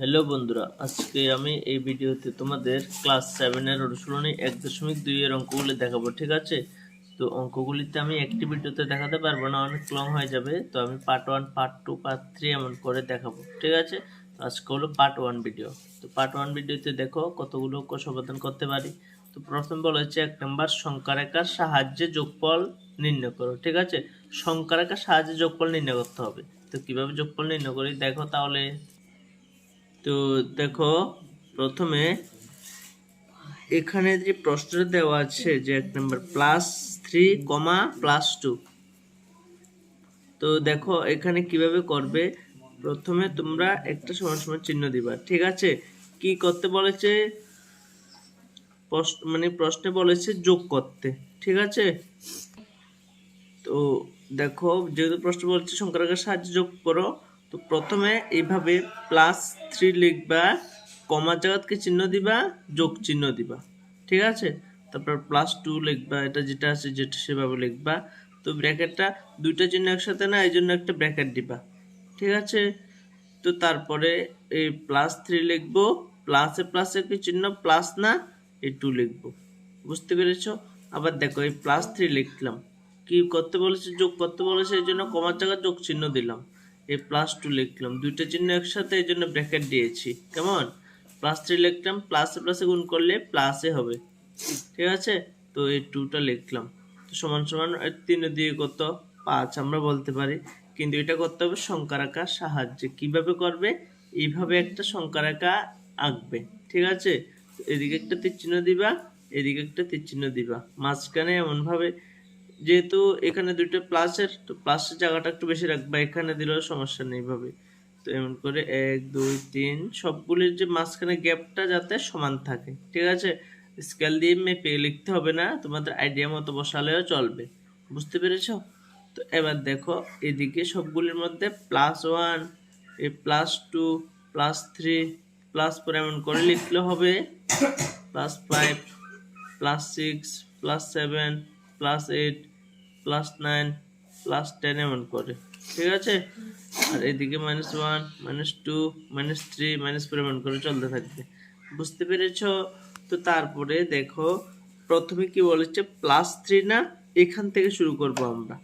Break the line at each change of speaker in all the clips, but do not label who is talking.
hello বন্ধুরা আজকে আমি এই ভিডিওতে তোমাদের ক্লাস সেভেনের অনুশীলনী এক দশমিক দুইয়ের অঙ্কগুলি দেখাবো ঠিক আছে তো অঙ্কগুলিতে আমি একটি ভিডিওতে দেখাতে পারবো না অনেক লং হয়ে যাবে তো আমি part one part two part three এমন করে দেখাবো ঠিক আছে আজকে হলো পার্ট ওয়ান ভিডিও তো পার্ট ওয়ান ভিডিওতে দেখো কতগুলো অঙ্ক সমাধান করতে পারি তো প্রথম বলা হচ্ছে এক নম্বর একার সাহায্যে যোগফল নির্ণয় করো ঠিক আছে একার সাহায্যে যোগফল নির্ণয় করতে হবে তো কীভাবে যোগফল নির্ণয় করি দেখো তাহলে তো দেখো প্রথমে এখানে যে প্রশ্নটা দেওয়া আছে যে এক নম্বর plus three comma plus two তো দেখো এখানে কিভাবে করবে প্রথমে তোমরা একটা সমান সমান চিহ্ন দিবা ঠিক আছে কি করতে বলেছে মানে প্রশ্নে বলেছে যোগ করতে ঠিক আছে তো দেখো যেহেতু প্রশ্ন বলেছে সংখ্যাটাকে সাহায্য যোগ করো তো প্রথমে এইভাবে প্লাস থ্রি লিখবা কমা জায়গাতকে চিহ্ন দিবা যোগ চিহ্ন দিবা ঠিক আছে তারপর প্লাস টু লিখবা এটা যেটা আছে যেটা সেভাবে লিখবা তো ব্র্যাকেটটা দুইটা চিহ্ন একসাথে না এই জন্য একটা ব্র্যাকেট দিবা ঠিক আছে তো তারপরে এই প্লাস থ্রি লিখবো প্লাসে প্লাসে কি চিহ্ন প্লাস না এই টু লিখবো বুঝতে পেরেছ আবার দেখো এই প্লাস থ্রি লিখলাম কি করতে বলেছে যোগ করতে বলেছে এই জন্য কমার জায়গায় যোগ চিহ্ন দিলাম এই প্লাস টু লিখলাম দুইটা চিহ্ন একসাথে এই জন্য ব্র্যাকেট দিয়েছি কেমন প্লাস থ্রি লিখলাম প্লাসে প্লাসে গুণ করলে প্লাসে হবে ঠিক আছে তো এই টুটা লিখলাম তো সমান সমান তিন দিয়ে কত পাঁচ আমরা বলতে পারি কিন্তু এটা করতে হবে সংখ্যার আঁকার সাহায্যে কীভাবে করবে এইভাবে একটা সংখ্যার আঁকা আঁকবে ঠিক আছে এদিকে একটা তীর চিহ্ন দিবা এদিকে একটা তীর চিহ্ন দিবা মাঝখানে এমনভাবে যেহেতু এখানে দুইটা প্লাসের তো প্লাসের জায়গাটা একটু বেশি রাখবে এখানে দিলেও সমস্যা নেই ভাবে তো এমন করে এক দুই তিন সবগুলির যে মাঝখানে গ্যাপটা যাতে সমান থাকে ঠিক আছে স্কেল দিয়ে মেপে লিখতে হবে না তোমাদের আইডিয়া মতো বসালেও চলবে বুঝতে পেরেছ তো এবার দেখো এদিকে সবগুলির মধ্যে প্লাস ওয়ান এ plus two plus three plus four এমন করে লিখলে হবে plus five plus six plus seven plus eight plus nine plus ten এমন করে ঠিক আছে আর এদিকে minus one minus two minus three minus four এমন করে চলতে থাকবে বুঝতে পেরেছ তো তারপরে দেখো প্রথমে কি বলেছে প্লাস থ্রি না এখান থেকে শুরু করব আমরা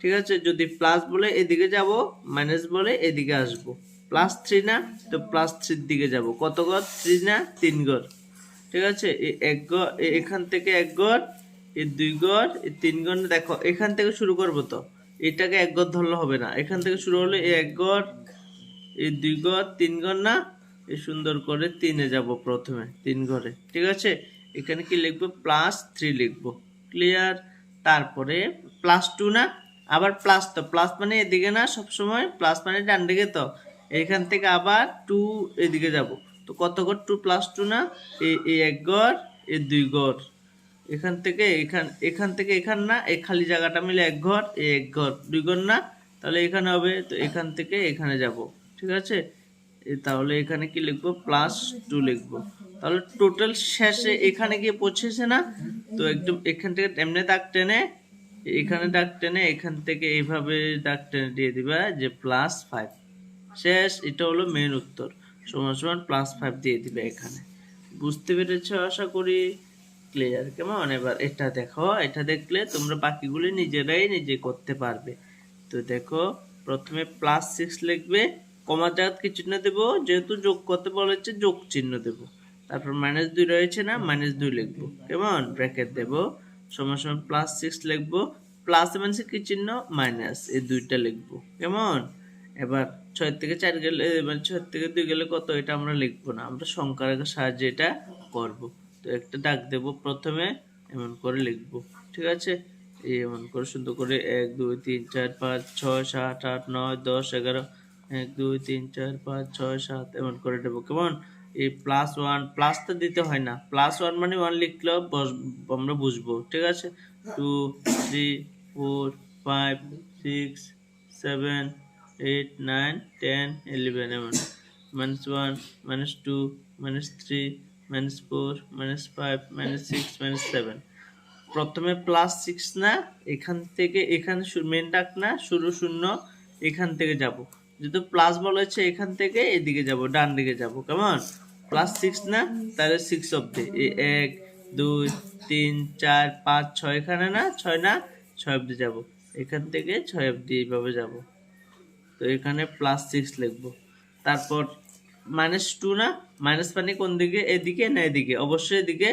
ঠিক আছে যদি প্লাস বলে এদিকে যাব মাইনাস বলে এদিকে আসব প্লাস থ্রি না তো প্লাস থ্রির দিকে যাব কত ঘর থ্রি না তিন ঘর ঠিক আছে এক ঘর এখান থেকে এক ঘর এর দুই গড় এর তিন গড় দেখো এখান থেকে শুরু করবো তো এটাকে এক গড় ধরলে হবে না এখান থেকে শুরু হলে এই এক গড় এই দুই গড় তিন গড় না এ সুন্দর করে তিনে যাব প্রথমে তিন ঘরে ঠিক আছে এখানে কি লিখবো প্লাস থ্রি লিখব ক্লিয়ার তারপরে প্লাস টু না আবার প্লাস তো প্লাস মানে এদিকে না সবসময় প্লাস মানে ডান দিকে তো এখান থেকে আবার টু এদিকে যাব তো কত গড় টু প্লাস টু না এ এক গড় এ দুই গড় এখান থেকে এখান এখান থেকে এখান না এই খালি জায়গাটা মিলে এক ঘর এক ঘর দুই ঘর না তাহলে এখানে হবে তো এখান থেকে এখানে যাব ঠিক আছে তাহলে এখানে কি লিখবো প্লাস টু লিখবো তাহলে টোটাল শেষে এখানে গিয়ে পৌঁছেছে না তো একদম এখান থেকে এমনি দাগ টেনে এখানে দাগ টেনে এখান থেকে এইভাবে দাগ টেনে দিয়ে দিবা যে প্লাস ফাইভ শেষ এটা হলো মেন উত্তর সমান সমান প্লাস ফাইভ দিয়ে দিবে এখানে বুঝতে পেরেছ আশা করি ক্লিয়ার কেমন এবার এটা দেখো এটা দেখলে তোমরা বাকিগুলি নিজেরাই নিজে করতে পারবে তো দেখো প্রথমে প্লাস সিক্স লিখবে কমা জায়গাত কি চিহ্ন দেবো যেহেতু যোগ করতে বলেছে যোগ চিহ্ন দেবো তারপর মাইনাস দুই রয়েছে না মাইনাস দুই লিখবো কেমন ব্র্যাকেট দেবো সময় সময় প্লাস সিক্স লিখবো প্লাস মাইনাসে কি চিহ্ন মাইনাস এই দুইটা লিখবো কেমন এবার ছয় থেকে চার গেলে মানে ছয় থেকে দুই গেলে কত এটা আমরা লিখবো না আমরা সংখ্যার সাহায্যে এটা করবো একটা ডাক দেব প্রথমে এমন করে লিখব ঠিক আছে এমন করে সুন্দর করে এক দুই তিন চার পাঁচ ছয় সাত আট নয় দশ এগারো এক দুই তিন চার পাঁচ ছয় সাত এমন করে দেবো কেমন এই প্লাস ওয়ান প্লাসটা দিতে হয় না প্লাস ওয়ান মানে ওয়ান লিখলে আমরা বুঝবো ঠিক আছে two three four five six seven eight nine ten eleven এমন minus one minus two minus three minus four minus five minus six minus seven প্রথমে প্লাস সিক্স না এখান থেকে এখানে মেন ডাক না শুরু শূন্য এখান থেকে যাব যেহেতু প্লাস বলেছে এখান থেকে এদিকে যাব ডান দিকে যাব কেমন প্লাস সিক্স না তাহলে সিক্স অব্দি এক দুই তিন চার পাঁচ ছয় এখানে না ছয় না ছয় অবধি যাব এখান থেকে ছয় অবধি এইভাবে যাব তো এখানে প্লাস সিক্স লিখবো তারপর মাইনাস টু না মাইনাস মানে কোন দিকে এদিকে না এদিকে অবশ্যই এদিকে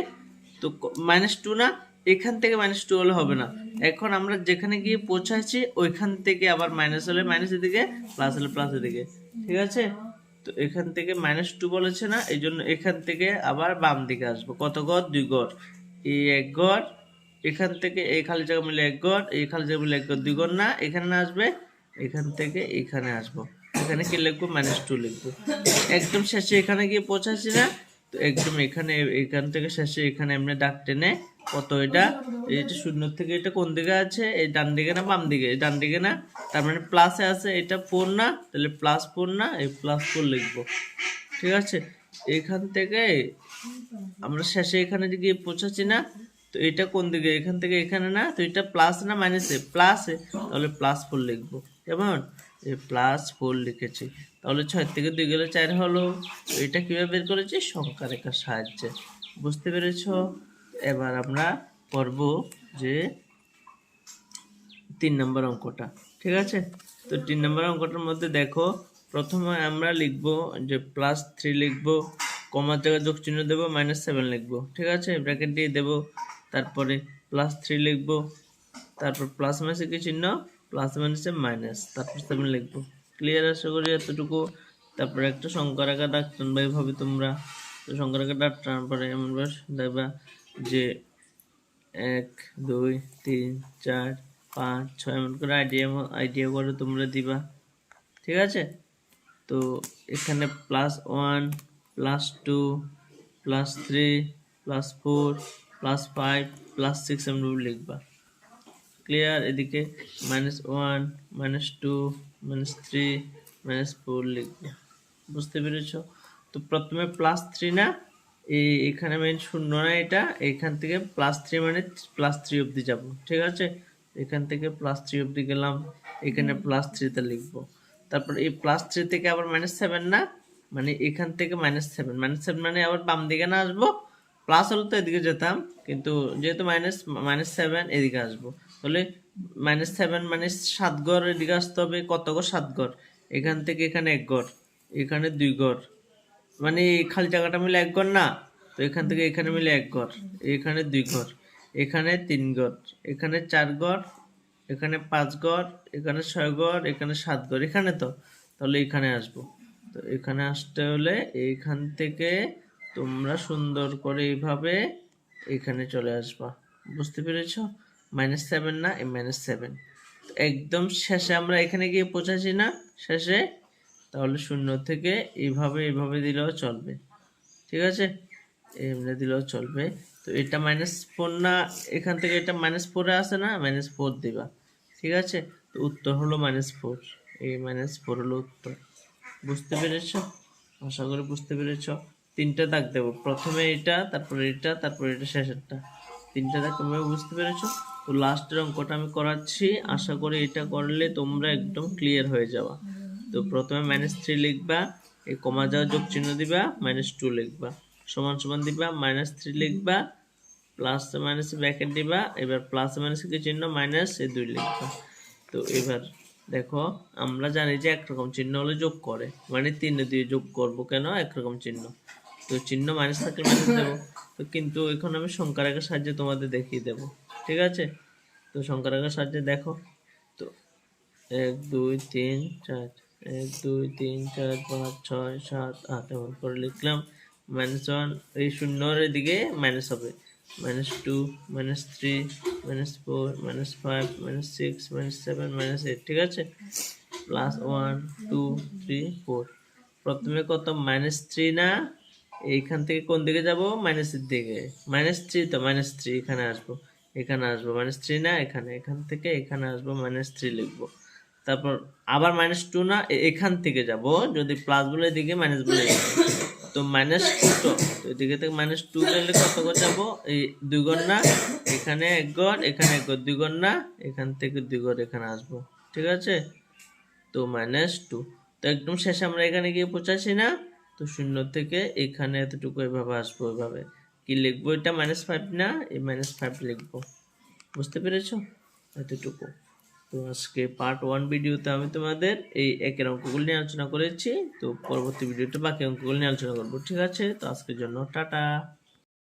তো মাইনাস টু না এখান থেকে মাইনাস টু হলে হবে না এখন আমরা যেখানে গিয়ে পৌঁছাচ্ছি ওইখান থেকে আবার মাইনাস হলে মাইনাস এদিকে প্লাস হলে প্লাস এদিকে ঠিক আছে তো এখান থেকে মাইনাস টু বলেছে না এই জন্য এখান থেকে আবার বাম দিকে আসবো কত গড় দুই গড় এই এক গড় এখান থেকে এই খালি জায়গা মিলে এক গড় এই খালি জায়গা মিলে এক গড় দুই গড় না এখানে আসবে এখান থেকে এখানে আসবো এখানে কি লিখবো মাইনাস টু লিখবো একদম শেষে এখানে গিয়ে পৌঁছাচ্ছি না তো একদম এখানে এখান থেকে শেষে এখানে এমনি ডাক টেনে কত এটা এটা শূন্য থেকে এটা কোন দিকে আছে এই ডান দিকে না বাম দিকে ডান দিকে না তার মানে প্লাসে আছে এটা ফোর না তাহলে প্লাস ফোর না এই প্লাস ফোর লিখবো ঠিক আছে এখান থেকে আমরা শেষে এখানে গিয়ে পৌঁছাচ্ছি না তো এটা কোন দিকে এখান থেকে এখানে না তো এটা প্লাস না মাইনাসে প্লাসে তাহলে প্লাস ফোর লিখবো কেমন প্লাস ফোর লিখেছি তাহলে ছয় থেকে দুই গেলে চার হলো এটা কীভাবে বের করেছি সংখ্যা রেখার সাহায্যে বুঝতে পেরেছ এবার আমরা করব যে তিন নম্বর অঙ্কটা ঠিক আছে তো তিন নম্বর অঙ্কটার মধ্যে দেখো প্রথমে আমরা লিখব যে প্লাস থ্রি লিখব কমার থেকে যোগ চিহ্ন দেবো মাইনাস সেভেন লিখবো ঠিক আছে ব্র্যাকেট দিয়ে দেবো তারপরে প্লাস থ্রি লিখবো তারপর প্লাস মাসে কি চিহ্ন প্লাস মাইনাসে মাইনাস তারপর আমি লিখবো ক্লিয়ার আশা করি এতটুকু তারপরে একটা সংখ্যার আঁকা দাগ টানবা এইভাবে তোমরা তো সংখ্যার আঁকা দাগ টানার পরে এমনভাবে দেখবা যে এক দুই তিন চার পাঁচ ছয় এমন করে আইডিয়া আইডিয়া করে তোমরা দিবা ঠিক আছে তো এখানে plus one plus two plus three plus four plus five plus six এমন লিখবা ক্লিয়ার এদিকে minus one minus two minus three minus four লিখবে বুঝতে পেরেছ তো প্রথমে প্লাস থ্রি না এই এখানে মেন শূন্য না এটা এখান থেকে প্লাস থ্রি মানে প্লাস থ্রি অবধি যাব ঠিক আছে এখান থেকে প্লাস থ্রি অবধি গেলাম এখানে প্লাস থ্রিতে লিখবো তারপর এই প্লাস থ্রি থেকে আবার মাইনাস সেভেন না মানে এখান থেকে মাইনাস সেভেন মাইনাস সেভেন মানে আবার বাম দিকে না আসবো প্লাস হলে তো এদিকে যেতাম কিন্তু যেহেতু মাইনাস মাইনাস সেভেন এদিকে আসবো তাহলে মাইনাস সেভেন মানে সাত ঘর এদিকে আসতে হবে কত ঘর সাত ঘর এখান থেকে এখানে এক ঘর এখানে দুই ঘর মানে এই খালি জায়গাটা মিলে এক ঘর না তো এখান থেকে এখানে মিলে এক ঘর এখানে দুই ঘর এখানে তিন ঘর এখানে চার ঘর এখানে পাঁচ ঘর এখানে ছয় ঘর এখানে সাত ঘর এখানে তো তাহলে এখানে আসবো তো এখানে আসতে হলে এখান থেকে তোমরা সুন্দর করে এইভাবে এখানে চলে আসবা বুঝতে পেরেছো মাইনাস সেভেন না এই মাইনাস সেভেন একদম শেষে আমরা এখানে গিয়ে পৌঁছাছি না শেষে তাহলে শূন্য থেকে এইভাবে এইভাবে দিলেও চলবে ঠিক আছে এমনি দিলেও চলবে তো এটা মাইনাস ফোর না এখান থেকে এটা মাইনাস ফোরে আসে না মাইনাস ফোর দিবা ঠিক আছে তো উত্তর হলো মাইনাস ফোর এই মাইনাস ফোর হলো উত্তর বুঝতে পেরেছ আশা করে বুঝতে পেরেছ তিনটা দাগ দেবো প্রথমে এটা তারপরে এটা তারপরে এটা শেষেরটা তিনটা দাগ তোমরা বুঝতে পেরেছো তো লাস্টের অঙ্কটা আমি করাচ্ছি আশা করি এটা করলে তোমরা একদম ক্লিয়ার হয়ে যাওয়া তো প্রথমে মাইনাস থ্রি লিখবা এই কমা যাওয়া যোগ চিহ্ন দিবা মাইনাস টু লিখবা সমান সমান দিবা মাইনাস থ্রি লিখবা প্লাস মাইনাস ব্যাকেট দিবা এবার প্লাস মাইনাস কি চিহ্ন মাইনাস এই দুই লিখবা তো এবার দেখো আমরা জানি যে একরকম চিহ্ন হলে যোগ করে মানে তিন দিয়ে যোগ করব কেন একরকম চিহ্ন তো চিহ্ন মাইনাস থাকলে মাইনাস দেবো তো কিন্তু এখন আমি সংখ্যার আগে সাহায্যে তোমাদের দেখিয়ে দেবো ঠিক আছে তো সংখ্যাটাকে সাহায্যে দেখো তো এক দুই তিন চার এক দুই তিন চার পাঁচ ছয় সাত আট এমন করে লিখলাম মাইনাস ওয়ান এই শূন্যর দিকে মাইনাস হবে minus two minus three minus four minus five minus six minus seven minus eight ঠিক আছে plus one two three four প্রথমে কত মাইনাস থ্রি না এইখান থেকে কোন দিকে যাব মাইনাসের দিকে মাইনাস থ্রি তো মাইনাস থ্রি এখানে আসবো এখানে আসবো মাইনাস থ্রি না এখানে এখান থেকে এখানে আসবো মাইনাস থ্রি লিখবো তারপর আবার মাইনাস টু না এখান থেকে যাব যদি প্লাস বলে এদিকে মাইনাস বলে তো মাইনাস টু তো এদিকে থেকে মাইনাস টু গেলে কত করে যাবো এই দুই ঘর না এখানে এক গড় এখানে এক ঘর দুই ঘর না এখান থেকে দুই এখানে আসবো ঠিক আছে তো মাইনাস টু তো একদম শেষে আমরা এখানে গিয়ে পঁচাশি না তো শূন্য থেকে এখানে এতটুকু এভাবে আসবো এভাবে কি লিখবো এটা মাইনাস ফাইভ না এই মাইনাস ফাইভ লিখবো বুঝতে পেরেছো এতটুকু তো আজকে পার্ট ওয়ান ভিডিওতে আমি তোমাদের এই একের অঙ্কগুলি নিয়ে আলোচনা করেছি তো পরবর্তী ভিডিওতে বাকি অঙ্কগুলি নিয়ে আলোচনা করবো ঠিক আছে তো আজকের জন্য টাটা